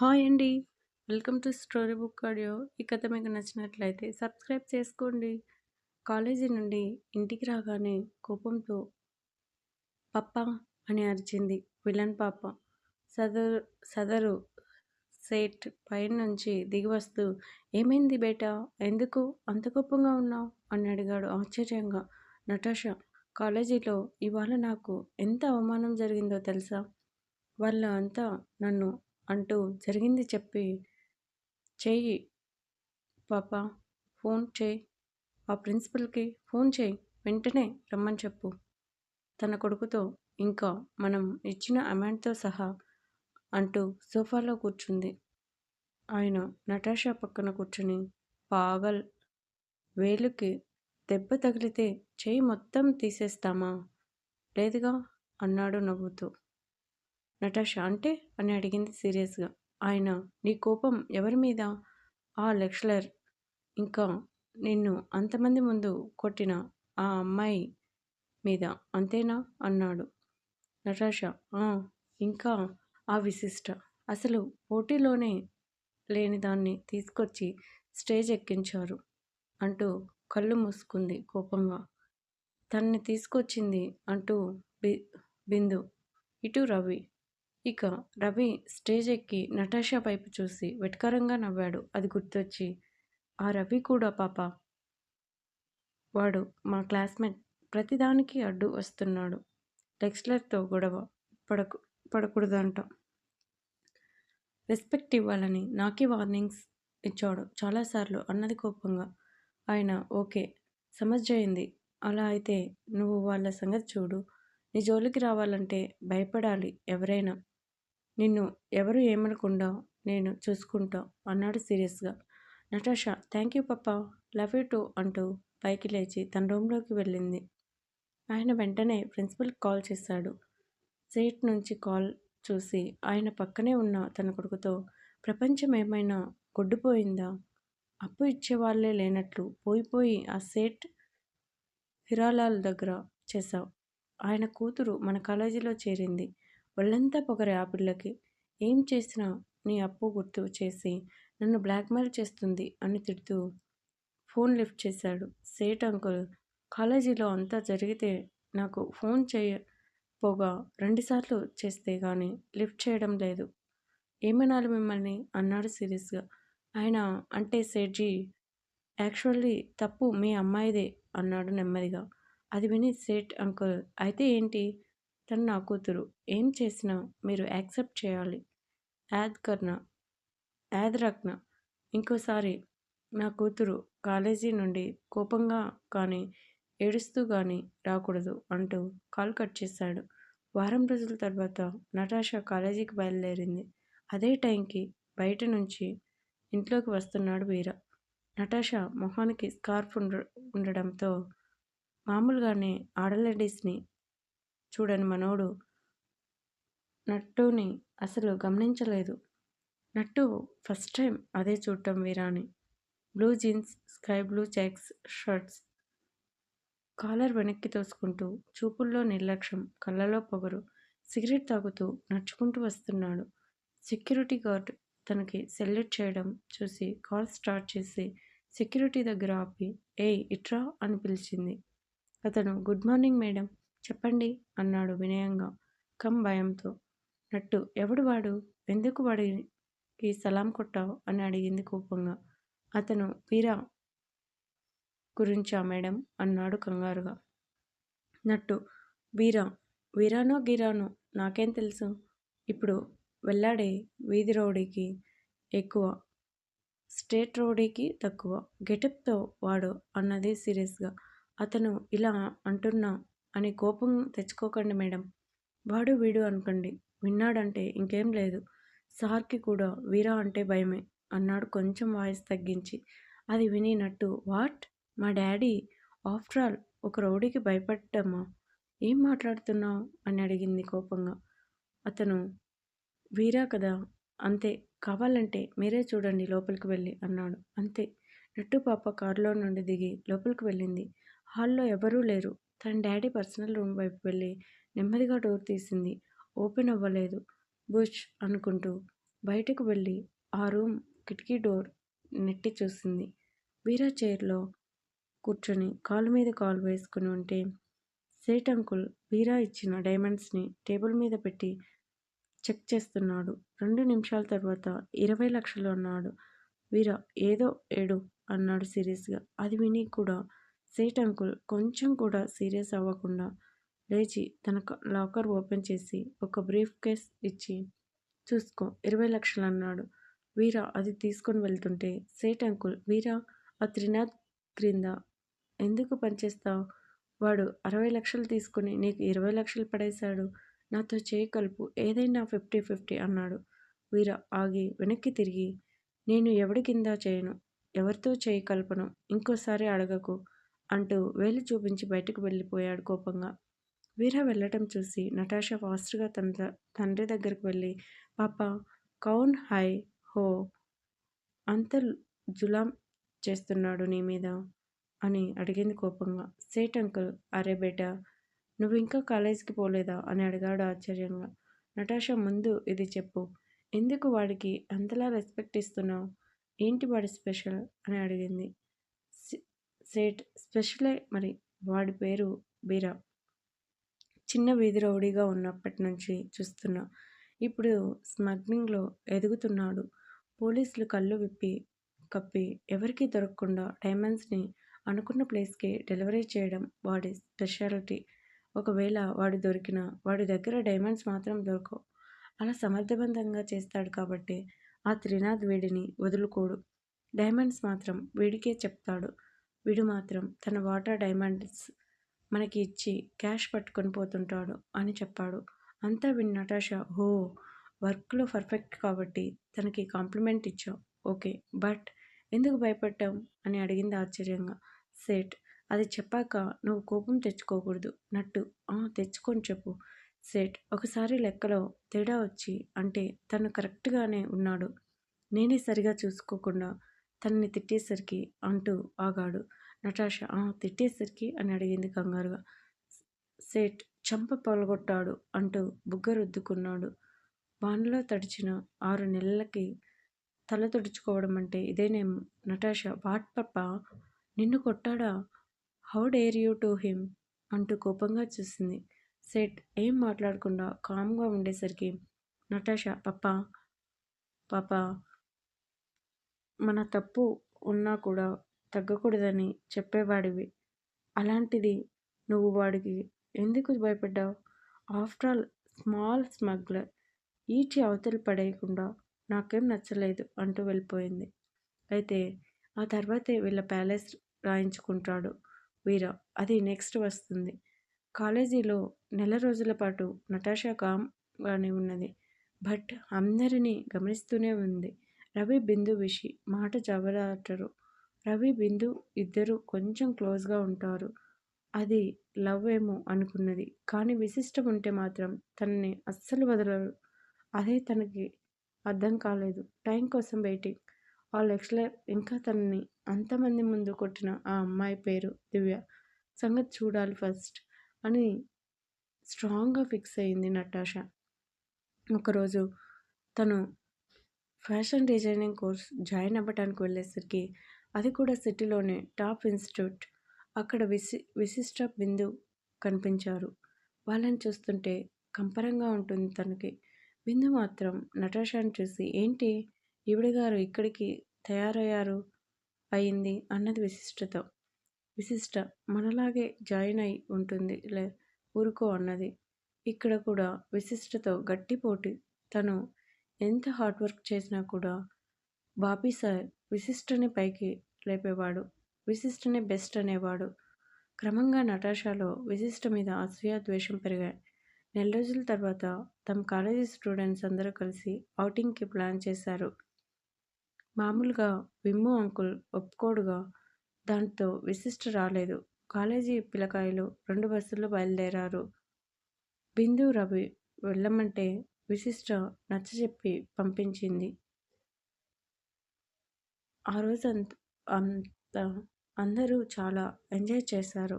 Hi అండి. Welcome to story book audio. ఈ కథ మీకు నచ్చినట్లయితే సబ్స్క్రైబ్ చేసుకోండి. కాలేజీ నుండి ఇంటికి రాగానే కోపంతో పప్ప అని అరిచింది విలన్ పాప. సదరు సదరు సేట్ పైన నుంచి దిగి వస్తూ ఏమైంది బేటా? ఎందుకు? అంత కోపంగా ఉన్నావు? అని అడిగాడు ఆశ్చర్యంగా. నటాషా కాలేజీలో ఇవాళ నాకు ఎంత అవమానం జరిగిందో తెలుసా? వాళ్ళ అంతా నన్ను అంటూ జరిగింది చెప్పి చెయ్యి పాప ఫోన్ చేయి ఆ ప్రిన్సిపల్కి ఫోన్ చేయి వెంటనే రమ్మని చెప్పు. తన కొడుకుతో ఇంకా మనం ఇచ్చిన అమౌంట్తో సహా అంటూ సోఫాలో కూర్చుంది. ఆయన నటాషా పక్కన కూర్చుని పాగల్ వేలుకి దెబ్బ తగిలితే చేయి మొత్తం తీసేస్తామా? లేదుగా? అన్నాడు నవ్వుతూ. నటాషా అంటే అని అడిగింది సీరియస్గా. ఆయన నీ కోపం ఎవరి మీద? ఆ లెక్చరర్. ఇంకా నిన్ను అంతమంది ముందు కొట్టిన ఆ అమ్మాయి మీద అంతేనా? అన్నాడు నటాషా. ఇంకా ఆ విశిష్ట. అసలు పోటీలోనే లేని దాన్ని తీసుకొచ్చి స్టేజ్ ఎక్కించారు అంటూ కళ్ళు మూసుకుంది కోపంగా. తన్ని తీసుకొచ్చింది అంటూ బి బిందు. ఇటు రవి. ఇక రవి స్టేజ్ ఎక్కి నటాషా వైపు చూసి వెటకరంగా నవ్వాడు. అది గుర్తొచ్చి ఆ రవి కూడా పాప. వాడు మా క్లాస్మేట్. ప్రతిదానికి అడ్డు వస్తున్నాడు. లెక్చరర్తో గొడవ పడకు పడకూడదంట. రెస్పెక్ట్ ఇవ్వాలని నాకే వార్నింగ్స్ ఇచ్చాడు. చాలాసార్లు అన్నది కోపంగా ఆయన ఓకే సమజ్జయింది అలా అయితే నువ్వు వాళ్ళ సంగతి చూడు. నీ జోలికి రావాలంటే భయపడాలి ఎవరైనా. నిన్ను ఎవరు ఏమనకుండా నేను చూసుకుంటా అన్నాడు సీరియస్గా. Natasha thank you papa love you too అంటూ పైకి లేచి తన రూమ్లోకి వెళ్ళింది. ఆయన వెంటనే ప్రిన్సిపల్ కాల్ చేశాడు. సీట్ నుంచి కాల్ చూసి ఆయన పక్కనే ఉన్న తన కొడుకుతో ప్రపంచం ఏమైనా గొడ్డుపోయిందా? అప్పు ఇచ్చేవాళ్ళే లేనట్లు పోయిపోయి ఆ సేట్ హిరాలాల్ దగ్గర చేశావు. ఆయన కూతురు మన కాలేజీలో చేరింది. ఒళ్ళంతా పొగరే ఆ పిల్లకి ఏం చేసినా నీ అప్పు గుర్తు చేసి నన్ను బ్లాక్మెయిల్ చేస్తుంది అని తిడుతూ ఫోన్ లిఫ్ట్ చేశాడు. సేట్ అంకుల్ కాలేజీలో అంతా జరిగితే నాకు ఫోన్ చేయపోగా రెండుసార్లు చేస్తే కానీ లిఫ్ట్ చేయడం లేదు. ఏమనాలి మిమ్మల్ని? అన్నాడు సీరియస్గా. ఆయన అంటే సేట్జీ యాక్చువల్లీ తప్పు మీ అమ్మాయిదే అన్నాడు నెమ్మదిగా. అది విని సేట్ అంకుల్ అయితే ఏంటి? తను నా కూతురు. ఏం చేసినా మీరు యాక్సెప్ట్ చేయాలి. యాద్ కర్ణ యాద్ రక్న ఇంకోసారి నా కూతురు కాలేజీ నుండి కోపంగా కానీ ఏడుస్తూ కానీ రాకూడదు అంటూ కాల్ కట్ చేశాడు. వారం రోజుల తర్వాత నటాషా కాలేజీకి బయలుదేరింది. అదే టైంకి బయట నుంచి ఇంట్లోకి వస్తున్నాడు వీర. నటాషా మొహానికి స్కార్ఫ్ ఉండ ఉండడంతో మామూలుగానే ఆడలేడీస్ని చూడని మనోడు నట్టుని అసలు గమనించలేదు. నట్టు ఫస్ట్ టైం అదే చూడటం వీరాని. Blue jeans sky blue checks shirts collar వెనక్కి తోసుకుంటూ చూపుల్లో నిర్లక్ష్యం కళ్ళలో పొగరు సిగరెట్ తాగుతూ నడుచుకుంటూ వస్తున్నాడు. సెక్యూరిటీ గార్డ్ తనకి సెల్యూట్ చేయడం చూసి కాల్ స్టార్ట్ చేసి సెక్యూరిటీ దగ్గర ఆపి ఏ ఇట్రా అని పిలిచింది. అతను గుడ్ మార్నింగ్ మేడం. చెప్పండి అన్నాడు వినయంగా. కమ్ భయంతో. నట్టు ఎవడు వాడు? ఎందుకు వాడికి సలాం కొట్టావు? అని అడిగింది కోపంగా. అతను వీరా గురించా మేడం? అన్నాడు కంగారుగా. నట్టు వీరా వీరానో గిరానో నాకేం తెలుసు? ఇప్పుడు వెళ్ళాడే వీధి రౌడీకి ఎక్కువ స్టేట్ రౌడీకి తక్కువ గెటప్తో వాడు అన్నది సీరియస్గా. అతను ఇలా అంటున్నా అని కోపం తెచ్చుకోకండి మేడం. వాడు వీడు అనుకోండి. విన్నాడంటే ఇంకేం లేదు. సార్కి కూడా వీరా అంటే భయమే అన్నాడు కొంచెం వాయిస్ తగ్గించి. అది వినినట్టు వాట్? మా డాడీ? ఆఫ్టర్ ఆల్ ఒక రౌడీకి భయపడ్డమ్మా ఏం మాట్లాడుతున్నావు? అని అడిగింది కోపంగా. అతను వీరా కదా? అంతే. కావాలంటే మీరే చూడండి లోపలికి వెళ్ళి అన్నాడు. అంతే. నట్టు పాప కారులో నుండి దిగి లోపలికి వెళ్ళింది. హాల్లో ఎవరూ లేరు. తన డాడీ పర్సనల్ రూమ్ వైపు వెళ్ళి నెమ్మదిగా డోర్ తీసింది. ఓపెన్ అవ్వలేదు. బుష్! అనుకుంటూ బయటకు వెళ్ళి ఆ రూమ్ కిటికీ డోర్ నెట్టి చూసింది. వీరా చైర్లో కూర్చొని కాలు మీద కాలు వేసుకుని ఉంటే సేట్ అంకుల్ వీరా ఇచ్చిన డైమండ్స్ని టేబుల్ మీద పెట్టి చెక్ చేస్తున్నాడు. రెండు నిమిషాల తర్వాత ఇరవై లక్షలు అన్నాడు. వీరా ఏదో ఏడు అన్నాడు సీరియస్గా. అది విని కూడా సేట్ అంకుల్ కొంచెం కూడా సీరియస్ అవ్వకుండా లేచి తన లాకర్ ఓపెన్ చేసి ఒక బ్రీఫ్ కేస్ ఇచ్చి చూసుకో ఇరవై లక్షలు అన్నాడు. వీరా అది తీసుకొని వెళ్తుంటే సేట్ అంకుల్ వీరా ఆ త్రినాథ్ క్రింద ఎందుకు పనిచేస్తావు? వాడు అరవై లక్షలు తీసుకుని నీకు ఇరవై లక్షలు పడేశాడు. నాతో చేయి కలుపు ఏదైనా ఫిఫ్టీ ఫిఫ్టీ అన్నాడు. వీర ఆగి వెనక్కి తిరిగి నేను ఎవడి కింద చేయను? ఎవరితో చేయి కలపను? ఇంకోసారి అడగకు. అంటూ వేలు చూపించి బయటకు వెళ్ళిపోయాడు కోపంగా. వీర వెళ్ళటం చూసి నటాషా ఫాస్ట్గా తన తండ్రి దగ్గరికి వెళ్ళి పాప కౌన్ హై హో అంత జులాం చేస్తున్నాడు నీ మీద అని అడిగింది కోపంగా. సేట్ అంకుల్ అరే బేటా నువ్వు ఇంకా కాలేజీకి పోలేదా? అని అడిగాడు ఆశ్చర్యంగా. నటాషా ముందు ఇది చెప్పు. ఎందుకు వాడికి అంతలా రెస్పెక్ట్ ఇస్తున్నావు? ఏంటి వాడి స్పెషల్? అని అడిగింది. సేట్ స్పెషలే మరి వాడి పేరు బీరా. చిన్న వీధి రౌడీగా ఉన్నప్పటి నుంచి చూస్తున్నా ఇప్పుడు స్మగ్లింగ్లో ఎదుగుతున్నాడు. పోలీసులు కళ్ళు విప్పి కప్పి ఎవరికీ దొరకకుండా డైమండ్స్ని అనుకున్న ప్లేస్కి డెలివరీ చేయడం వాడి స్పెషాలిటీ. ఒకవేళ వాడు దొరికినా వాడి దగ్గర డైమండ్స్ మాత్రం దొరకవు. అలా సమర్థవంతంగా చేస్తాడు కాబట్టి ఆ త్రినాథ్ వీడిని వదులుకోడు. డైమండ్స్ మాత్రం వీడికే చెప్తాడు. వీడు మాత్రం తన వాటర్ డైమండ్స్ మనకి ఇచ్చి క్యాష్ పట్టుకొని పోతుంటాడు అని చెప్పాడు. అంతా విన్ నటాషా హో వర్క్లో పర్ఫెక్ట్ కాబట్టి తనకి కాంప్లిమెంట్ ఇచ్చావు ఓకే బట్ ఎందుకు భయపడ్డాం? అని అడిగింది ఆశ్చర్యంగా. సేట్ అది చెప్పాక నువ్వు కోపం తెచ్చుకోకూడదు. నట్టు తెచ్చుకొని చెప్పు. సేట్ ఒకసారి లెక్కలో తేడా వచ్చి అంటే తను కరెక్ట్గానే ఉన్నాడు. నేనే సరిగా చూసుకోకుండా తనని తిట్టేసరికి అంటూ ఆగాడు. నటాష తిట్టేసరికి అని అడిగింది కంగారుగా. సేట్ చంప పొలగొట్టాడు అంటూ బుగ్గ రుద్దుకున్నాడు వానలో తడిచిన ఆరు నెలలకి తల తుడుచుకోవడం అంటే ఇదేనేమో నటాష వాట్ పప్ప? నిన్ను కొట్టాడా? How dare you to him? అంటూ కోపంగా చూసింది. సెట్ ఏం మాట్లాడకుండా కామ్గా ఉండేసరికి నటాష పప్ప పాప మన తప్పు ఉన్నా కూడా తగ్గకూడదని చెప్పేవాడివి. అలాంటిది నువ్వు వాడికి ఎందుకు భయపడ్డావు? ఆఫ్టర్ ఆల్ స్మాల్ స్మగ్లర్ ఈచి అవతలు పడేయకుండా నాకేం నచ్చలేదు అంటూ వెళ్ళిపోయింది. అయితే ఆ తర్వాతే వీళ్ళ ప్యాలెస్ రాయించుకుంటాడు వీర. అది నెక్స్ట్ వస్తుంది. కాలేజీలో నెల రోజుల పాటు నటాషా కామ్గానే ఉన్నది. బట్ అందరినీ గమనిస్తూనే ఉంది. రవి బిందు విషి మాట జవరాటరు రవి బిందు ఇద్దరు కొంచెం క్లోజ్గా ఉంటారు. అది లవ్ ఏమో అనుకున్నది. కానీ విశిష్టం ఉంటే మాత్రం తనని అస్సలు వదలరు. అదే తనకి అర్థం కాలేదు. టైం కోసం వెయిటింగ్. ఆ లెక్చరర్ ఇంకా తనని అంతమంది ముందు కొట్టిన ఆ అమ్మాయి పేరు దివ్య. సంగతి చూడాలి ఫస్ట్ అని స్ట్రాంగ్గా ఫిక్స్ అయింది నటాష. ఒకరోజు తను ఫ్యాషన్ డిజైనింగ్ కోర్స్ జాయిన్ అవ్వడానికి వెళ్ళేసరికి అది కూడా సిటీలోనే టాప్ ఇన్స్టిట్యూట్. అక్కడ విసి విశిష్ట బిందు కనిపించారు. వాళ్ళని చూస్తుంటే కంపరంగా ఉంటుంది తనకి. బిందు మాత్రం నటాషాను చూసి ఏంటి? ఈవిడగారు ఇక్కడికి తయారయ్యారు? అయింది? అన్నది విశిష్టత. విశిష్ట మనలాగే జాయిన్ అయి ఉంటుంది లే ఊరుకో అన్నది. ఇక్కడ కూడా విశిష్టతో గట్టి పోటీ తను ఎంత హార్డ్ వర్క్ చేసినా కూడా బాపీ సార్ విశిష్టని పైకి లేపేవాడు విశిష్టనే బెస్ట్ అనేవాడు. క్రమంగా నటాషాలో విశిష్ట మీద అసూయ ద్వేషం పెరిగాయి. నెల రోజుల తర్వాత తమ కాలేజీ స్టూడెంట్స్ అందరూ కలిసి ఔటింగ్కి ప్లాన్ చేశారు. మామూలుగా విమ్ము అంకుల్ ఒప్పుకోడుగా దాంతో విశిష్ట రాలేదు. కాలేజీ పిల్లకాయలు రెండు బస్సుల్లో బయలుదేరారు. బిందు రవి వెళ్ళమంటే విశిష్ట నచ్చజెప్పి పంపించింది. ఆ రోజు అంత అంత అందరూ చాలా ఎంజాయ్ చేశారు.